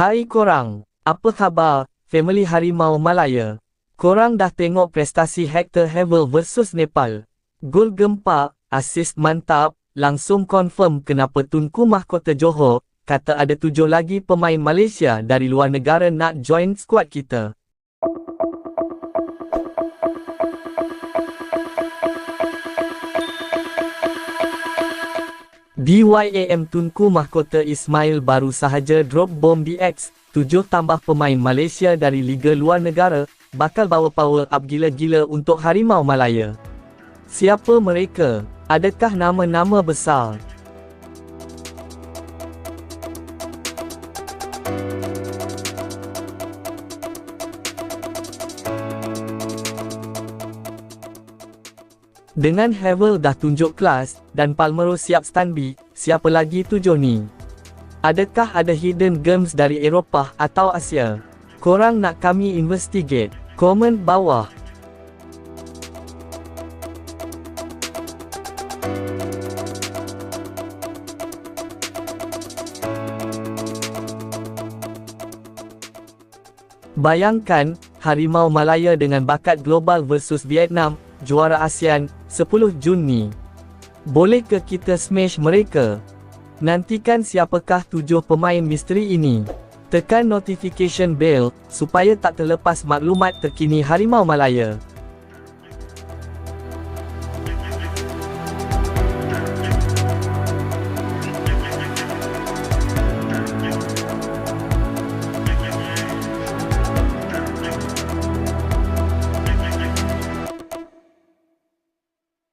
Hai korang, apa khabar, family Harimau Malaya? Korang dah tengok prestasi Hector Havel versus Nepal. Gol gempak, assist mantap, langsung confirm kenapa Tunku Mahkota Johor, kata ada tujuh lagi pemain Malaysia dari luar negara nak join squad kita. DYAM Tunku Mahkota Ismail baru sahaja drop bom di X, tujuh tambah pemain Malaysia dari Liga Luar Negara, bakal bawa power up gila-gila untuk Harimau Malaya. Siapa mereka? Adakah nama-nama besar? Dengan Havel dah tunjuk kelas, dan Palmero siap standby, siapa lagi tujuh ni? Adakah ada hidden gems dari Eropah atau Asia? Korang nak kami investigate? Komen bawah. Bayangkan, Harimau Malaya dengan bakat global versus Vietnam, juara ASEAN, 10 Jun ni. Boleh ke kita smash mereka? Nantikan siapakah tujuh pemain misteri ini. Tekan notification bell, supaya tak terlepas maklumat terkini Harimau Malaya.